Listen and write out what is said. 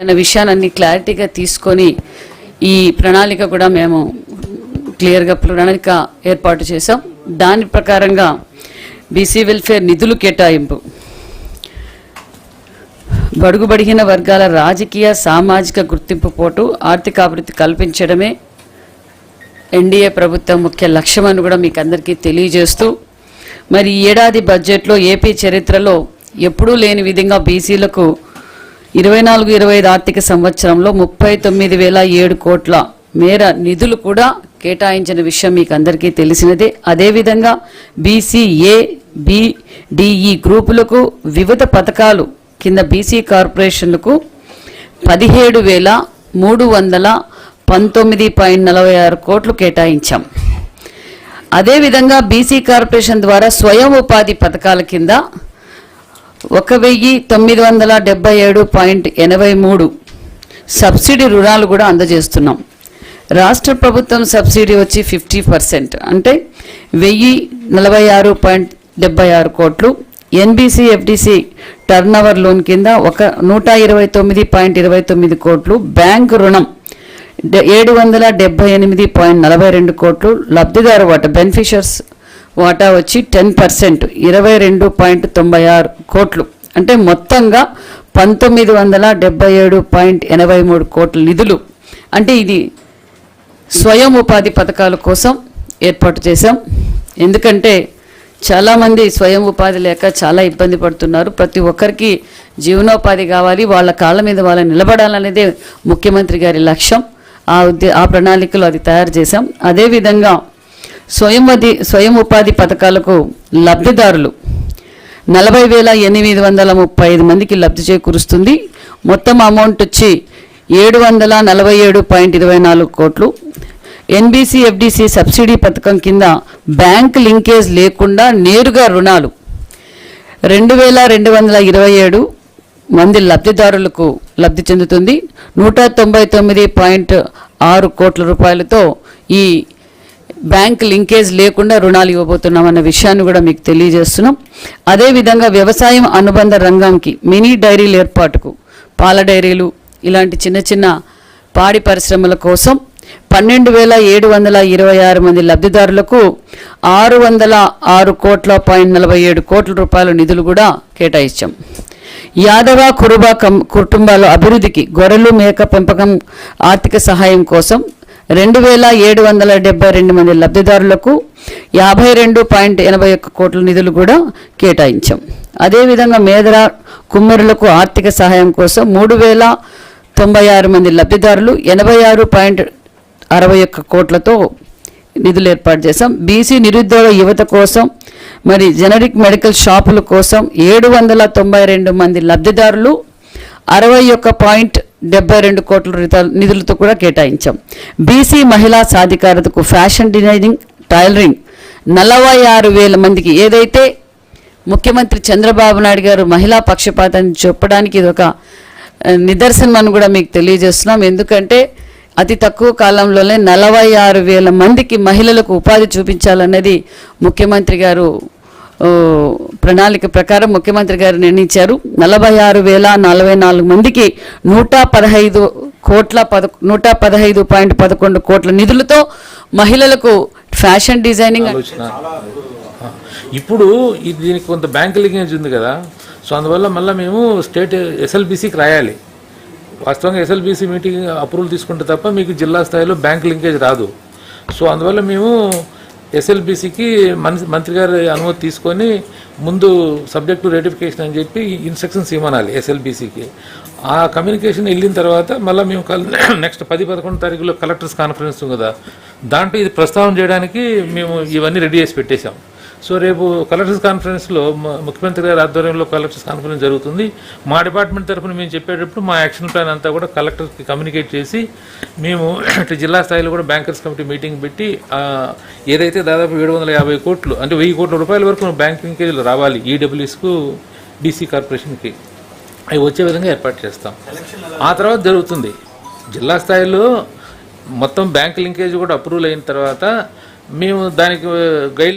అన్న విషయాన్ని క్లారిటీగా తీసుకొని ఈ ప్రణాళిక కూడా మేము క్లియర్గా ప్రణాళిక ఏర్పాటు చేశాం. దాని ప్రకారంగా బీసీ వెల్ఫేర్ నిధులు కేటాయింపు. బడుగు బడిగిన వర్గాల రాజకీయ సామాజిక గుర్తింపు పోటు ఆర్థిక అభివృద్ధి కల్పించడమే ఎన్డీఏ ప్రభుత్వం ముఖ్య లక్ష్యం అని కూడా మీకు అందరికీ తెలియజేస్తూ మరి ఈ ఏడాది బడ్జెట్లో ఏపీ చరిత్రలో ఎప్పుడూ లేని విధంగా బీసీలకు ఇరవై నాలుగు ఇరవై ఐదు ఆర్థిక సంవత్సరంలో ముప్పై తొమ్మిది వేల ఏడు కోట్ల మేర నిధులు కూడా కేటాయించిన విషయం మీకు అందరికీ తెలిసినదే. అదేవిధంగా బీసీఏ బిడిఈ గ్రూపులకు వివిధ పథకాలు కింద బీసీ కార్పొరేషన్లకు పదిహేడు వేల మూడు వందల పంతొమ్మిది పాయింట్ నలభై ఆరు కోట్లు కేటాయించాం. అదేవిధంగా బీసీ కార్పొరేషన్ ద్వారా స్వయం ఉపాధి పథకాల కింద ఒక వెయ్యి తొమ్మిది వందల డెబ్బై ఏడు పాయింట్ ఎనభై మూడు సబ్సిడీ రుణాలు కూడా అందజేస్తున్నాం. రాష్ట్ర ప్రభుత్వం సబ్సిడీ వచ్చి ఫిఫ్టీ పర్సెంట్. అంటే వెయ్యి నలభై ఆరు పాయింట్ డెబ్బై ఆరు కోట్లు. NBC FDC turn over loan కింద ఒక నూట ఇరవై తొమ్మిది పాయింట్ ఇరవై తొమ్మిది కోట్లు. బ్యాంకు రుణం డె- ఏడు వందల డెబ్బై ఎనిమిది పాయింట్ నలభై రెండు కోట్లు. లబ్ధిదారు వాట బెనిఫిషర్స్ వాటా వచ్చి టెన్ పర్సెంట్ ఇరవై రెండు పాయింట్ తొంభై ఆరు కోట్లు. అంటే మొత్తంగా పంతొమ్మిది వందల డెబ్బై ఏడు పాయింట్ ఎనభై మూడు కోట్ల నిధులు. అంటే ఇది స్వయం ఉపాధి పథకాల కోసం ఏర్పాటు చేశాం. ఎందుకంటే చాలామంది స్వయం ఉపాధి లేక చాలా ఇబ్బంది పడుతున్నారు. ప్రతి ఒక్కరికి జీవనోపాధి కావాలి. వాళ్ళ కాళ్ళ మీద వాళ్ళు నిలబడాలనేదే ముఖ్యమంత్రి గారి లక్ష్యం. ఆ ఉద్దే ఆ ప్రణాళికలో అది తయారు చేశాం. అదేవిధంగా స్వయం స్వయం ఉపాధి పథకాలకు లబ్ధిదారులు. నలభై వేల ఎనిమిది వందల ముప్పై ఐదు మందికి లబ్ధి చేకూరుస్తుంది. మొత్తం అమౌంట్ వచ్చి ఏడు వందల నలభై ఏడు పాయింట్ ఇరవై నాలుగు కోట్లు. ఎన్బీసీ ఎఫ్డిసి సబ్సిడీ పథకం కింద బ్యాంక్ లింకేజ్ లేకుండా నేరుగా రుణాలు. రెండు వేల రెండు వందల ఇరవై ఏడు మంది లబ్ధిదారులకు లబ్ధి చెందుతుంది. నూట తొంభై తొమ్మిది పాయింట్ ఆరు కోట్ల రూపాయలతో ఈ బ్యాంక్ లింకేజ్ లేకుండా రుణాలు ఇవ్వబోతున్నాం అన్న విషయాన్ని కూడా మీకు తెలియజేస్తున్నాం. అదేవిధంగా వ్యవసాయం అనుబంధ రంగంకి మినీ డైరీల ఏర్పాటుకు పాల డైరీలు ఇలాంటి చిన్న చిన్న పాడి పరిశ్రమల కోసం పన్నెండు వేల ఏడు వందల ఇరవై ఆరు మంది లబ్ధిదారులకు ఆరు వందల ఆరు కోట్ల పాయింట్ నలభై ఏడు కోట్ల రూపాయల నిధులు కూడా కేటాయించాం. యాదవ కురుబా కం- కుటుంబాల అభివృద్ధికి గొర్రెలు మేక పెంపకం ఆర్థిక సహాయం కోసం రెండు వేల ఏడు వందల డెబ్బై రెండు మంది లబ్ధిదారులకు యాభై రెండు పాయింట్ ఎనభై ఒక్క కోట్ల నిధులు కూడా కేటాయించాం. అదేవిధంగా మేదర కుమ్మరులకు ఆర్థిక సహాయం కోసం మూడు వేల తొంభై ఆరు మంది లబ్ధిదారులు ఎనభై ఆరు పాయింట్ అరవై ఒక్క కోట్లతో నిధులు ఏర్పాటు చేశాం. బీసీ నిరుద్యోగ యువత కోసం మరి జనరిక్ మెడికల్ షాపుల కోసం ఏడు వందల తొంభై రెండు మంది లబ్ధిదారులు అరవై ఒక్క పాయింట్ డెబ్బై రెండు కోట్ల నిధులతో కూడా కేటాయించాం. బీసీ మహిళా సాధికారతకు ఫ్యాషన్ డిజైనింగ్ టైలరింగ్ నలభై ఆరు వేల మందికి ఏదైతే ముఖ్యమంత్రి చంద్రబాబు నాయుడు గారు మహిళా పక్షపాతాన్ని చెప్పడానికి ఇది ఒక నిదర్శనం అని కూడా మీకు తెలియజేస్తున్నాం. ఎందుకంటే అతి తక్కువ కాలంలోనే నలభై ఆరు వేల మందికి మహిళలకు ఉపాధి చూపించాలన్నది ముఖ్యమంత్రి గారు ప్రణాళిక ప్రకారం ముఖ్యమంత్రి గారు నిర్ణయించారు. నలభై ఆరు వేల నలభై నాలుగు మందికి నూట పదహైదు కోట్ల పద నూట పదహైదు పాయింట్ పదకొండు కోట్ల నిధులతో మహిళలకు ఫ్యాషన్ డిజైనింగ్ ఇప్పుడు ఇది దీనికి కొంత బ్యాంక్ లింకేజ్ ఉంది కదా. సో అందువల్ల మళ్ళీ మేము స్టేట్ ఎస్ఎల్బీసీకి రాయాలి. వాస్తవంగా ఎస్ఎల్బీసీ మీటింగ్ అప్రూవల్ తీసుకుంటే తప్ప మీకు జిల్లా స్థాయిలో బ్యాంక్ లింకేజ్ రాదు. సో అందువల్ల మేము ఎస్ఎల్బీసీకి మంత్రి మంత్రి గారి అనుమతి తీసుకొని ముందు సబ్జెక్టు రెటిఫికేషన్ అని చెప్పి ఇన్స్ట్రక్షన్స్ ఇవ్వనాలి ఎస్ఎల్బీసీకి. ఆ కమ్యూనికేషన్ వెళ్ళిన తర్వాత మళ్ళీ మేము కల్ నెక్స్ట్ పది పదకొండు తారీఖులో కలెక్టర్స్ కాన్ఫరెన్స్ కదా దాంట్లో ఇది ప్రస్తావన చేయడానికి మేము ఇవన్నీ రెడీ చేసి పెట్టేశాం. సో రేపు కలెక్టర్స్ కాన్ఫరెన్స్లో ముఖ్యమంత్రి గారి ఆధ్వర్యంలో కలెక్టర్స్ కాన్ఫరెన్స్ జరుగుతుంది. మా డిపార్ట్మెంట్ తరఫున మేము చెప్పేటప్పుడు మా యాక్షన్ ప్లాన్ అంతా కూడా కలెక్టర్కి కమ్యూనికేట్ చేసి మేము జిల్లా స్థాయిలో కూడా బ్యాంకర్స్ కమిటీ మీటింగ్ పెట్టి ఏదైతే దాదాపు ఏడు వందల యాభై కోట్లు అంటే వెయ్యి కోట్ల రూపాయల వరకు బ్యాంక్ లింకేజీలు రావాలి ఈడబ్ల్యూఎస్కు బీసీ కార్పొరేషన్కి. అవి వచ్చే విధంగా ఏర్పాటు చేస్తాం. ఆ తర్వాత జరుగుతుంది. జిల్లా స్థాయిలో మొత్తం బ్యాంక్ లింకేజ్ కూడా అప్రూవల్ అయిన తర్వాత మేము దానికి గైడ్